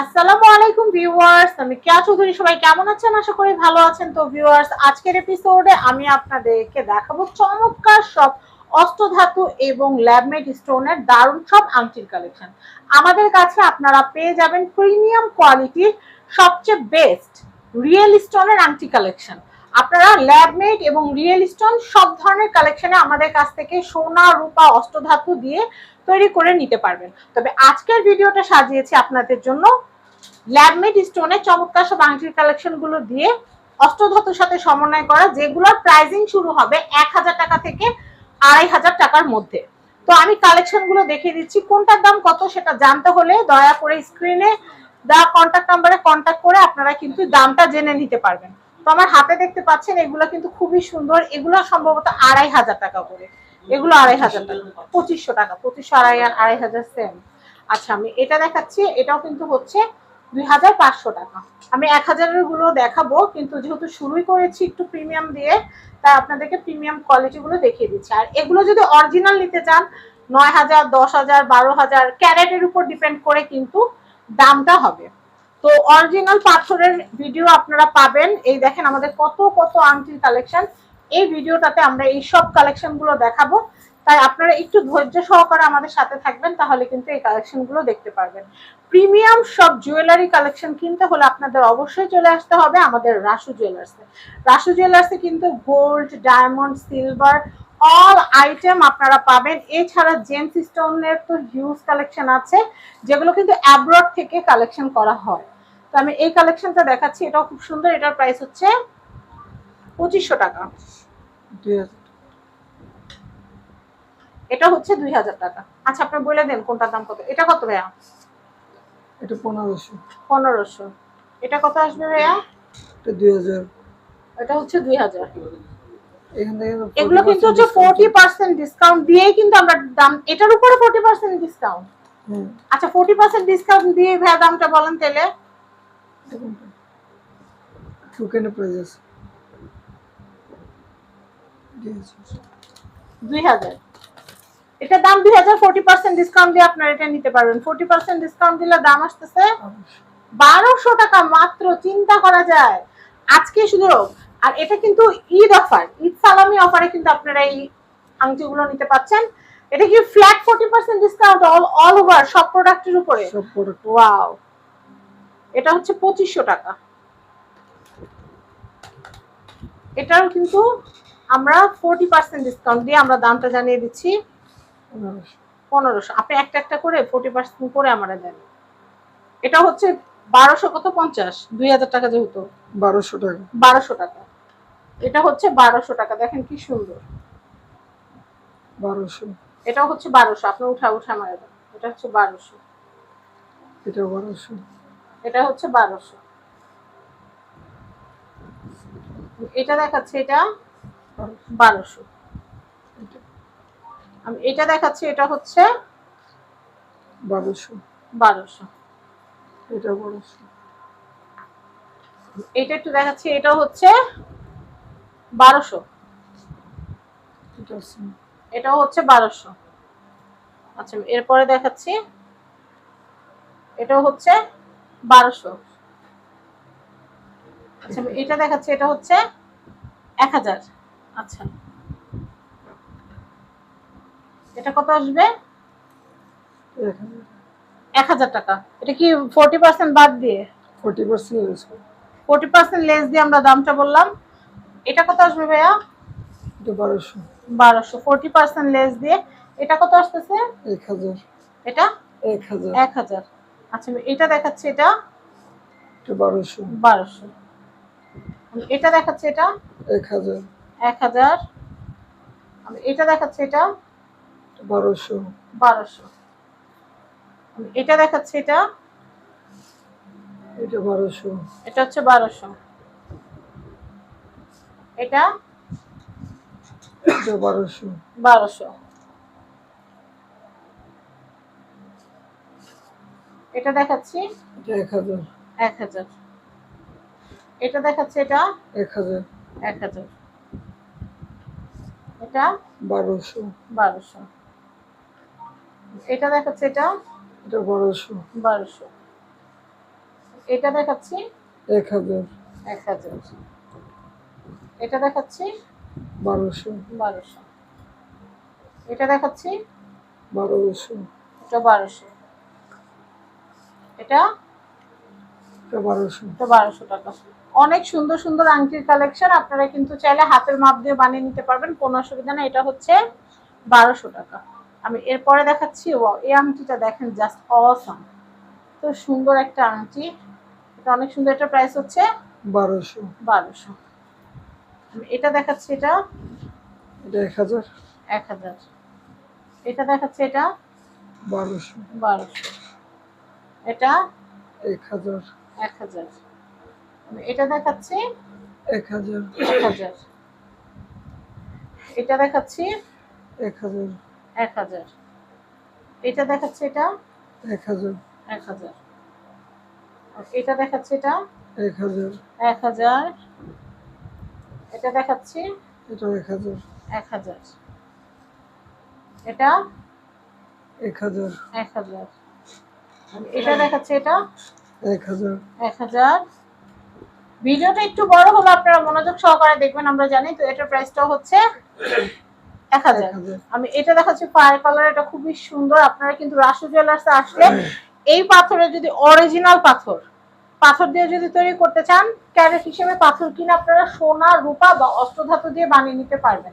আসসালামু আলাইকুম ভিউয়ার্স, আমি কেয়া চৌধুরী, সবাই কেমন আছেন? আশা করি ভালো আছেন। তো ভিউয়ার্স, আজকের এপিসোডে আমি আপনাদেরকে দেখাবো চমৎকার সব অষ্টধাতু এবং ল্যাবমেড স্টোনের দারুণ সব আংটির কালেকশন। আমাদের কাছে আপনারা পেয়ে যাবেন প্রিমিয়াম কোয়ালিটির সবচেয়ে বেস্ট রিয়েল স্টোনের আংটি কালেকশন। আপনারা ল্যাবমেড এবং রিয়েল স্টোন সব ধরনের কালেকশনে আমাদের কাছ থেকে সোনা, রূপা, অষ্টধাতু দিয়ে তৈরি করে নিতে পারবেন। তবে আজকের ভিডিওটা সাজিয়েছি আপনাদের জন্য। ল্যাবমেড স্টোনের চমৎকার সব আংটির কালেকশনগুলো দিয়ে অষ্টধাতুর সাথে সমন্বয় করা, যেগুলোর প্রাইজিং শুরু হবে এক হাজার টাকা থেকে আড়াই হাজার টাকার মধ্যে। তো আমি কালেকশনগুলো দেখিয়ে দিচ্ছি, কোনটার দাম কত সেটা জানতে হলে দয়া করে স্ক্রিনে দেওয়া কন্ট্যাক্ট নাম্বারে কন্ট্যাক্ট করে আপনারা কিন্তু দামটা জেনে নিতে পারবেন। তো আমার হাতে দেখতে পাচ্ছেন, এগুলো কিন্তু খুবই সুন্দর, এগুলো সম্ভবত আড়াই হাজার টাকা করে। এগুলো আড়াই হাজার টাকা। পঁচিশশো টাকা, পঁচিশশো আড়াই আড়াই হাজার সেম। আচ্ছা আমি এটা দেখাচ্ছি, এটাও কিন্তু হচ্ছে দুই হাজার পাঁচশো টাকা। আমি এক হাজারেরগুলো দেখাবো, কিন্তু যেহেতু শুরুই করেছি একটু প্রিমিয়াম দিয়ে, তাই আপনাদেরকে প্রিমিয়াম কোয়ালিটি গুলো দেখিয়ে দিচ্ছি। আর এগুলো যদি অরিজিনাল নিতে চান, নয় হাজার, দশ হাজার, বারো হাজার, ক্যারেটের উপর ডিপেন্ড করে কিন্তু দামটা হবে। তো অরিজিনাল পাথরের ভিডিও আপনারা পাবেন। এই দেখেন আমাদের কত কত আংটির কালেকশন এই ভিডিওটাতে আমরা এই সব কালেকশনগুলো দেখাবো। তাই আপনারা একটু ধৈর্য সহকারে আমাদের সাথে থাকবেন, তাহলে কিন্তু এই কালেকশনগুলো দেখতে পারবেন। প্রিমিয়াম সব জুয়েলারি কালেকশন কিনতে হলে আপনাদের অবশ্যই চলে আসতে হবে আমাদের রাসু জুয়েলার্সে রাসু জুয়েলার্সে কিন্তু gold diamond silver all item আপনারা পাবেন। এছাড়া জেমস স্টোনের তো হিউজ কালেকশন আছে, যেগুলো কিন্তু অ্যাব্রড থেকে কালেকশন করা হয়। তো আমি এই কালেকশনটা দেখাচ্ছি, এটাও খুব সুন্দর, এটার প্রাইস হচ্ছে পঁচিশশো টাকা। এটা হচ্ছে দুই হাজার টাকা। আচ্ছা আপনি বলে দেন কোনটার দাম কত? এটা কত ভাইয়া? এটা পনেরোশো। পনেরোশো। এটা কত আসবে ভাইয়া? এটা দুই হাজার। এটা হচ্ছে দুই হাজার। এগুলো কিন্তু হচ্ছে ফোর্টি পার্সেন্ট ডিসকাউন্ট দিয়েই কিন্তু আমরা দাম এটার উপরে ফোর্টি পার্সেন্ট ডিসকাউন্ট আচ্ছা ফোর্টি পার্সেন্ট ডিসকাউন্ট দিয়ে ভাইয়া দামটা বলেন তাহলে দেখুন তো। টুকেনে প্রাইস আছে দুই হাজার। এটা দাম দুই হাজার ফোর্টি পার্সেন্ট ডিসকাউন্ট দিয়ে আপনারা এটা নিতে পারবেন। ফোর্টি পার্সেন্ট ডিসকাউন্ট দিলে দাম আসতেছে। বারোশো টাকা মাত্র চিন্তা করা যায়। আজকে শুধু আর এটা কিন্তু ঈদ অফার। ঈদ সালামি অফারে কিন্তু আপনারা এই আংটিগুলো নিতে পাচ্ছেন। এটা কি flat forty percent discount all all over সব প্রোডাক্টের উপরে? ওয়াও এটা হচ্ছে পঁচিশশো টাকা। এটাও কিন্তু আমরা ফোর্টি পার্সেন্ট ডিসকাউন্ট দিয়ে আমরা দামটা জানিয়ে দিচ্ছি পনেরোশো। আপনি একটা একটা করে ফোর্টি পার্সেন্ট করে আমরা দেন। এটা হচ্ছে বারোশো কত? পঞ্চাশ। দুই হাজার টাকা যেহেতু। বারোশো টাকা। বারোশো টাকা। এটা হচ্ছে বারোশো টাকা। দেখেন কি সুন্দর। বারোশো। এটা হচ্ছে বারোশো। আপনি উঠা উঠা মারা দেন। এটা হচ্ছে বারোশো। এটা বারোশো। এটা হচ্ছে বারোশো। এটা দেখাচ্ছে এটা। বারোশো। আমি এটা দেখাচ্ছি এটা হচ্ছে বারোশো। বারোশো। এটা বারোশো। এটা একটু দেখাচ্ছি এটা হচ্ছে বারোশো। এটা এটাও হচ্ছে বারোশো। আচ্ছা এরপরে দেখাচ্ছি এটাও হচ্ছে বারোশো। আচ্ছা এটা দেখাচ্ছি এটা হচ্ছে এক হাজার। আচ্ছা। এটা কত আসবে? এক হাজার টাকা। এটা কি ফোর্টি পার্সেন্ট বাদ দিয়ে? Forty percent discount forty percent less দিয়ে আমরা দামটা বললাম। এটা কত আসবে ভাইয়া? বারোশো। বারোশো। ফোর্টি পার্সেন্ট লেস দিয়ে। এটা কত আসতেছে? এক হাজার। এটা? এক হাজার। এক হাজার। আচ্ছা এটা দেখাচ্ছি এটা? এটা বারোশো। বারোশো। এটা দেখাচ্ছি এটা? এক হাজার। এক হাজার। এটা দেখাচ্ছি এটা? বারোশো। বারোশো। এটা দেখাচ্ছি এটা? এটা বারোশো। এটা হচ্ছে বারোশো। এটা? বারোশো। বারোশো। এটা দেখাচ্ছি? এক হাজার। এক হাজার। এটা দেখাচ্ছে এটা? এক হাজার। এক হাজার। এটা? বারোশো। বারোশো। এটা দেখাচ্ছে এটা? এটা বারোশো। বারোশো। এটা দেখাচ্ছি? এক হাজার। এক হাজার। এটা দেখাচ্ছি? বারোশো। বারোশো। এটা দেখাচ্ছি? বারোশো। এটা বারোশো। এটা? বারোশো। এটা বারোশো টাকা। অনেক সুন্দর সুন্দর আংটির কালেকশন আপনারা কিন্তু চাইলে হাতের মাপ দিয়ে বানিয়ে নিতে পারবেন কোনো অসুবিধা নেই এটা হচ্ছে বারোশো টাকা। আমি এরপরে দেখাচ্ছি Wow, এই আংটিটা দেখেন জাস্ট অসম তো সুন্দর একটা আংটি এটা অনেক সুন্দর একটা প্রাইস হচ্ছে বারোশো। বারোশো। আমি এটা দেখাচ্ছি এটা এটা এক হাজার। এক হাজার। এটা দেখাচ্ছি এটা বারোশো। বারোশো। এটা এক হাজার। এক হাজার। এটা দেখাচ্ছি এক হাজার এক হাজার এটা দেখাচ্ছি এক হাজার এক হাজার এটা দেখাচ্ছে এটা এক হাজার এক হাজার এটা দেখাচ্ছে এটা এক হাজার এক হাজার এটা দেখাচ্ছি এটা এক হাজার এক হাজার এটা এক হাজার এক হাজার এটা দেখাচ্ছে এটা এক হাজার এক হাজার ভিডিওটা একটু বড় হলো আপনারা মনোযোগ সহকারে দেখবেন আমরা জানি। তো এটার প্রাইসটা হচ্ছে এক হাজার। আমি এটা দেখাচ্ছি ফায়ার কালার এটা খুবই সুন্দর। আপনারা কিন্তু রাসু জুয়েলার্সে আসলে এই পাথরের যদি অরিজিনাল পাথর পাথর দিয়ে যদি তৈরি করতে চান ক্যারেট হিসেবে পাথর কিনে আপনারা সোনা রূপা বা অষ্টধাতু দিয়ে বানিয়ে নিতে পারবেন।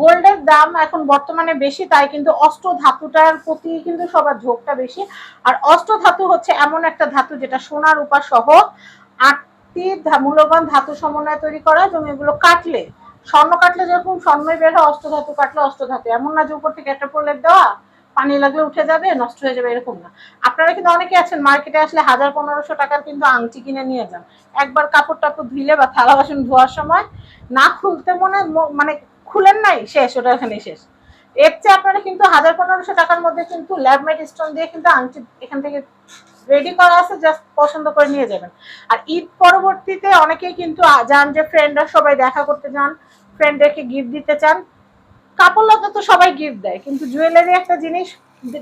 গোল্ডের দাম এখন বর্তমানে বেশি তাই কিন্তু অষ্ট ধাতুটার প্রতি কিন্তু সবার ঝোঁকটা বেশি। আর অষ্ট ধাতু হচ্ছে এমন একটা ধাতু যেটা সোনা রূপা সহ আটটি মূল্যবান ধাতু সমন্বয়ে তৈরি করা এবং এগুলো কাটলে, স্বর্ণ কাটলে যেরকম স্বর্ণই বের হয় অষ্টধাতু কাটলে অষ্টধাতু এমন না যে উপর থেকে একটা প্রলেপ দেওয়া, পানি লাগলে উঠে যাবে, নষ্ট হয়ে যাবে, এরকম না। আপনারা কিন্তু অনেকে আছেন, মার্কেটে আসলে হাজার পনেরোশো টাকার কিন্তু আংটি কিনে নিয়ে যান। একবার কাপড় টাপড় ধুইলে বা থালা বাসন ধোয়ার সময় না খুলতে মনে মানে খুলেন নাই, শেষ, ওটা এখানে শেষ। এর চেয়ে আপনারা কিন্তু হাজার পনেরোশো টাকার মধ্যে কিন্তু ল্যাবমেট স্টোন দিয়ে কিন্তু আংটি এখান থেকে রেডি করা আছে জাস্ট পছন্দ করে নিয়ে যাবেন। আর ঈদ পরবর্তীতে অনেকেই কিন্তু যান যে ফ্রেন্ডরা সবাই দেখা করতে যান ফ্রেন্ডদেরকে গিফট দিতে চান। কাপড় লতা তো সবাই গিফট দেয় কিন্তু জুয়েলারি একটা জিনিস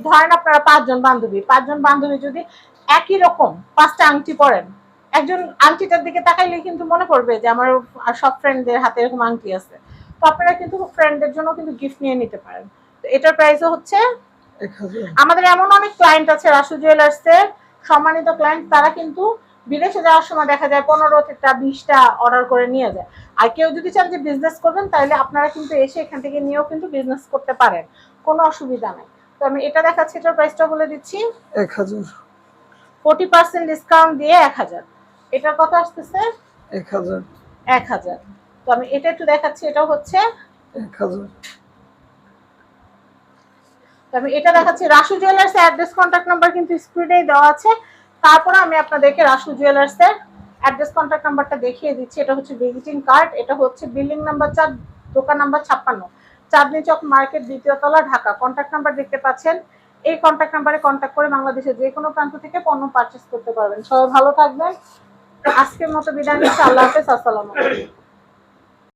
ধরেন আপনারা পাঁচজন বান্ধবী পাঁচজন বান্ধবী যদি একই রকম পাঁচটা আংটি পরেন একজন আংটিটার দিকে তাকাইলে কিন্তু মনে পড়বে যে আমার আর সব ফ্রেন্ডদের হাতে এরকম আংটি আছে। তো আপনারা কিন্তু ফ্রেন্ডদের জন্য কিন্তু গিফট নিয়ে নিতে পারেন। তো এটার প্রাইসও হচ্ছে আমাদের এমন অনেক ক্লায়েন্ট আছে রাসু জুয়েলার্সের সম্মানিত ক্লায়েন্ট তারা কিন্তু বিদেশে যাওয়ার সময় দেখা যায় পনেরো পনেরোটা বিশটা অর্ডার করে নিয়ে যায়। আর কেউ যদি চান যে বিজনেস করবেন তাহলে আপনারা কিন্তু এসে এখান থেকে নিয়েও কিন্তু বিজনেস করতে পারেন। কোনো অসুবিধা নাই। তো আমি এটা দেখাচ্ছি এটার প্রাইসটা বলে দিচ্ছি। এক হাজার। ফোর্টি পার্সেন্ট ডিসকাউন্ট দিয়ে এক হাজার। এটার কত আসতেছে? এক হাজার। এক হাজার। তো আমি এটা একটু দেখাচ্ছি এটাও হচ্ছে এক হাজার। আমি এটা দেখাচ্ছি রাসু জুয়েলার্স এর অ্যাড্রেস কন্ট্যাক্ট নাম্বার কিন্তু স্ক্রিনেই দেওয়া আছে। তারপরে আমি আপনাদেরকে রাসু জুয়েলার্স এর অ্যাড্রেস কন্ট্যাক্ট নাম্বারটা দেখিয়ে দিচ্ছি। এটা হচ্ছে ভিজিটিং কার্ড এটা হচ্ছে বিল্ডিং নাম্বার চার, দোকান নাম্বার ছাপ্পান্ন। চাঁদনি চক মার্কেট দ্বিতীয় তলা ঢাকা। কন্ট্যাক্ট নাম্বার দেখতে পাচ্ছেন। এই কন্ট্যাক্ট নাম্বারে কন্ট্যাক্ট করে বাংলাদেশের যে কোনো প্রান্ত থেকে পণ্য পারচেস করতে পারবেন। সবাই ভালো থাকবেন। আজকের মতো বিদায় নিচ্ছি। আল্লাহ হাফেজ। আসসালামু আলাইকুম।